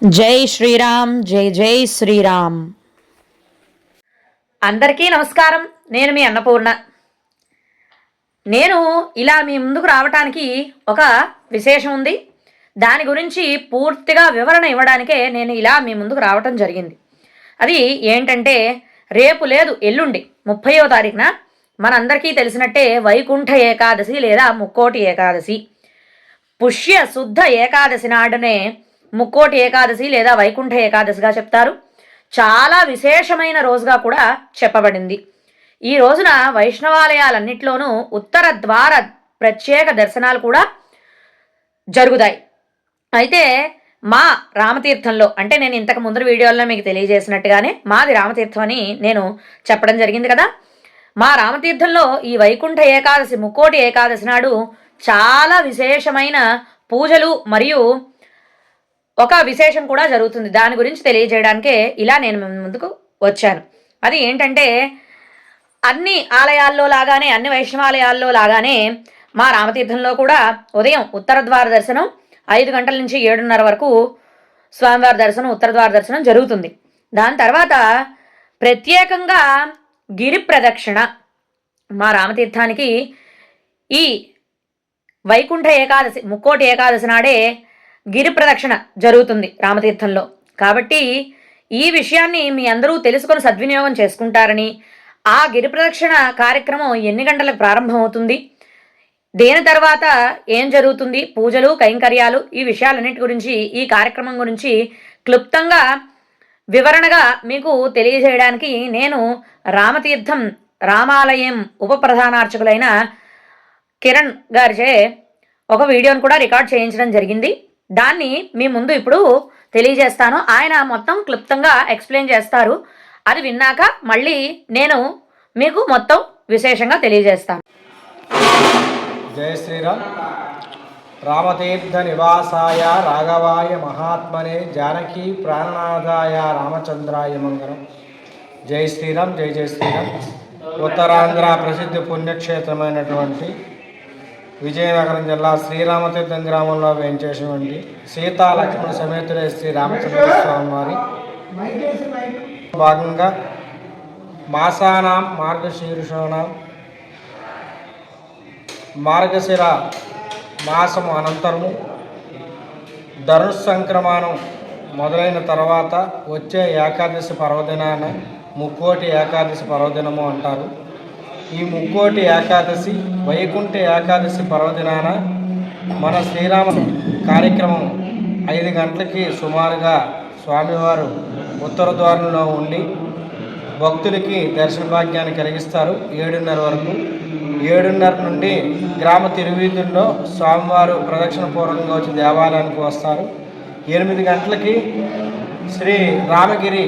జై శ్రీరామ్ జై జై శ్రీరామ్. అందరికీ నమస్కారం. నేను మీ అన్నపూర్ణ. నేను ఇలా మీ ముందుకు రావటానికి ఒక విశేషం ఉంది. దాని గురించి పూర్తిగా వివరణ ఇవ్వడానికే నేను ఇలా మీ ముందుకు రావటం జరిగింది. అది ఏంటంటే రేపు లేదు ఎల్లుండి ముప్పయో తారీఖున మనందరికీ తెలిసినట్టే వైకుంఠ ఏకాదశి లేదా ముక్కోటి ఏకాదశి. పుష్య శుద్ధ ఏకాదశి నాడునే ముక్కోటి ఏకాదశి లేదా వైకుంఠ ఏకాదశిగా చెప్తారు. చాలా విశేషమైన రోజుగా కూడా చెప్పబడింది. ఈ రోజున వైష్ణవాలయాలన్నింటిలోనూ ఉత్తర ద్వార ప్రత్యేక దర్శనాలు కూడా జరుగుతాయి. అయితే మా రామతీర్థంలో అంటే నేను ఇంతకు ముందర వీడియోలో మీకు తెలియజేసినట్టుగానే మాది రామతీర్థం అని నేను చెప్పడం జరిగింది కదా. మా రామతీర్థంలో ఈ వైకుంఠ ఏకాదశి ముక్కోటి ఏకాదశి నాడు చాలా విశేషమైన పూజలు మరియు ఒక విశేషం కూడా జరుగుతుంది. దాని గురించి తెలియజేయడానికే ఇలా నేను ముందుకు వచ్చాను. అది ఏంటంటే అన్ని ఆలయాల్లో లాగానే అన్ని వైష్ణవాలయాల్లో లాగానే మా రామతీర్థంలో కూడా ఉదయం ఉత్తర ద్వార దర్శనం ఐదు గంటల నుంచి ఏడున్నర వరకు స్వామివారి దర్శనం ఉత్తర ద్వార దర్శనం జరుగుతుంది. దాని తర్వాత ప్రత్యేకంగా గిరి ప్రదక్షిణ మా రామతీర్థానికి ఈ వైకుంఠ ఏకాదశి ముక్కోటి ఏకాదశి నాడే గిరి ప్రదక్షిణ జరుగుతుంది రామతీర్థంలో. కాబట్టి ఈ విషయాన్ని మీ అందరూ తెలుసుకొని సద్వినియోగం చేసుకుంటారని ఆ గిరి ప్రదక్షిణ కార్యక్రమం ఎన్ని గంటలకు ప్రారంభమవుతుంది? దేని తర్వాత ఏం జరుగుతుంది? పూజలు కైంకర్యాలు ఈ విషయాలన్నిటి గురించి ఈ కార్యక్రమం గురించి క్లుప్తంగా వివరణగా మీకు తెలియజేయడానికి నేను రామతీర్థం రామాలయం ఉప ప్రధానార్చకులైన కిరణ్ గారిచే ఒక వీడియోను కూడా రికార్డ్ చేయించడం జరిగింది. దాన్ని మీ ముందు ఇప్పుడు తెలియజేస్తాను. ఆయన మొత్తం క్లుప్తంగా ఎక్స్ప్లెయిన్ చేస్తారు. అది విన్నాక మళ్ళీ నేను మీకు మొత్తం విశేషంగా తెలియజేస్తాను. జయ శ్రీరామ్. రామతీర్థ నివాసాయ రాఘవాయ మహాత్మనే జానకి ప్రాణనాథాయ రామచంద్రాయ మంగళం. జై శ్రీరామ్ జై జై శ్రీరామ్. ఉత్తరాంధ్ర ప్రసిద్ధ పుణ్యక్షేత్రమైనటువంటి విజయనగరం జిల్లా శ్రీరామతీర్థం గ్రామంలో వేయించేటువంటి సీతాలక్ష్మణ సమేతుడే శ్రీ రామచంద్ర స్వామి వారి భాగంగా మాసానాం మార్గశీర్షాణం మార్గశిర మాసము అనంతరము ధనుస్సంక్రమణం మొదలైన తర్వాత వచ్చే ఏకాదశి పర్వదినాన ముక్కోటి ఏకాదశి పర్వదినము అంటారు. ఈ ముక్కోటి ఏకాదశి వైకుంఠ ఏకాదశి పర్వదినాన మన శ్రీరామ కార్యక్రమం ఐదు గంటలకి సుమారుగా స్వామివారు ఉత్తర ద్వారంలో ఉండి భక్తులకి దర్శన భాగ్యాన్ని కలిగిస్తారు. ఏడున్నర వరకు. ఏడున్నర నుండి గ్రామ తిరువీధుల్లో స్వామివారు ప్రదక్షిణ పూర్వకంగా వచ్చి దేవాలయానికి వస్తారు. ఎనిమిది గంటలకి శ్రీ రామగిరి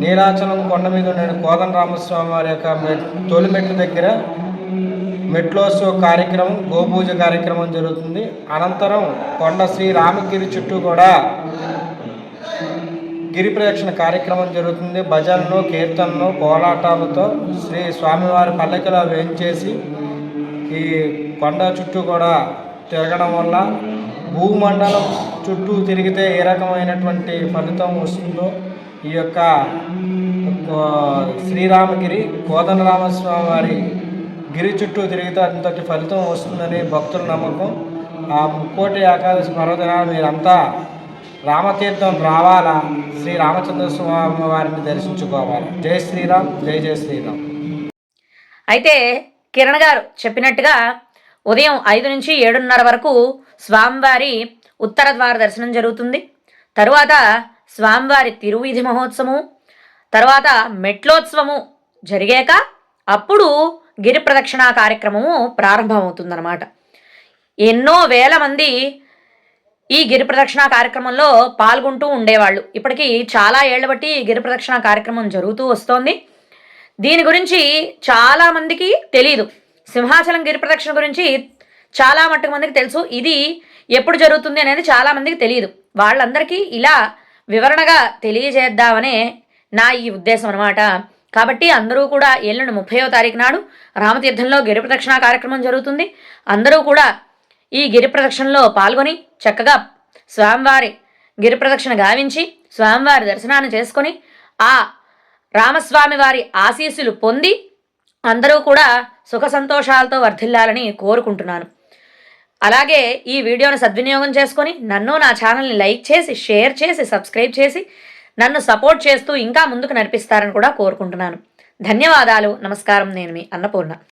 నీలాచలం కొండ మీద ఉన్న కోదన రామస్వామి వారి యొక్క మెట్ తొలి మెట్ల దగ్గర మెట్లోత్సవ కార్యక్రమం గోపూజ కార్యక్రమం జరుగుతుంది. అనంతరం కొండ శ్రీ రామగిరి చుట్టూ కూడా గిరి ప్రదక్షిణ కార్యక్రమం జరుగుతుంది. భజనలు కీర్తనలు కోలాటాలతో శ్రీ స్వామివారి పల్లకిలో వేయించేసి ఈ కొండ చుట్టూ కూడా తిరగడం వల్ల భూమండలం చుట్టూ తిరిగితే ఏ రకమైనటువంటి ఫలితం వస్తుందో ఈ యొక్క శ్రీరామగిరి కోదండరామస్వామి వారి గిరి చుట్టూ తిరిగితే అంతటి ఫలితం వస్తుందని భక్తుల నమ్మకం. ఆ ముక్కోటి ఏకాదశి పర్వదినాలు మీరంతా రామతీర్థం రావాలా? శ్రీ రామచంద్ర స్వామి వారిని దర్శించుకోవాలి? జై శ్రీరామ్ జై జై శ్రీరామ్. అయితే కిరణ్ గారు చెప్పినట్టుగా ఉదయం ఐదు నుంచి ఏడున్నర వరకు స్వామివారి ఉత్తర ద్వార దర్శనం జరుగుతుంది. తరువాత స్వామివారి తిరువీధి మహోత్సవము తర్వాత మెట్లోత్సవము జరిగాక అప్పుడు గిరి ప్రదక్షిణ కార్యక్రమము ప్రారంభమవుతుందన్నమాట. ఎన్నో వేల మంది ఈ గిరి ప్రదక్షిణ కార్యక్రమంలో పాల్గొంటూ ఉండేవాళ్ళు. ఇప్పటికీ చాలా ఏళ్ళ బట్టి ఈ గిరి ప్రదక్షిణ కార్యక్రమం జరుగుతూ వస్తోంది. దీని గురించి చాలా మందికి తెలియదు సింహాచలం గిరి ప్రదక్షిణ గురించి చాలా మట్టుకు మందికి తెలుసు. ఇది ఎప్పుడు జరుగుతుంది అనేది చాలా మందికి తెలియదు వాళ్ళందరికీ ఇలా వివరణగా తెలియజేద్దామనే నా ఈ ఉద్దేశం అనమాట కాబట్టి అందరూ కూడా ఎల్లుండి ముప్పయో తారీఖు నాడు రామతీర్థంలో గిరి ప్రదక్షిణ కార్యక్రమం జరుగుతుంది. అందరూ కూడా ఈ గిరి ప్రదక్షిణలో పాల్గొని చక్కగా స్వామివారి గిరి ప్రదక్షిణ గావించి స్వామివారి దర్శనాన్ని చేసుకొని ఆ రామస్వామి వారి ఆశీస్సులు పొంది అందరూ కూడా సుఖ సంతోషాలతో వర్ధిల్లాలని కోరుకుంటున్నాను. అలాగే ఈ వీడియోను సద్వినియోగం చేసుకొని నన్ను నా ఛానల్ని లైక్ చేసి షేర్ చేసి సబ్స్క్రైబ్ చేసి నన్ను సపోర్ట్ చేస్తూ ఇంకా ముందుకు నడిపిస్తారని కూడా కోరుకుంటున్నాను. ధన్యవాదాలు. నమస్కారం. నేను మీ అన్నపూర్ణ.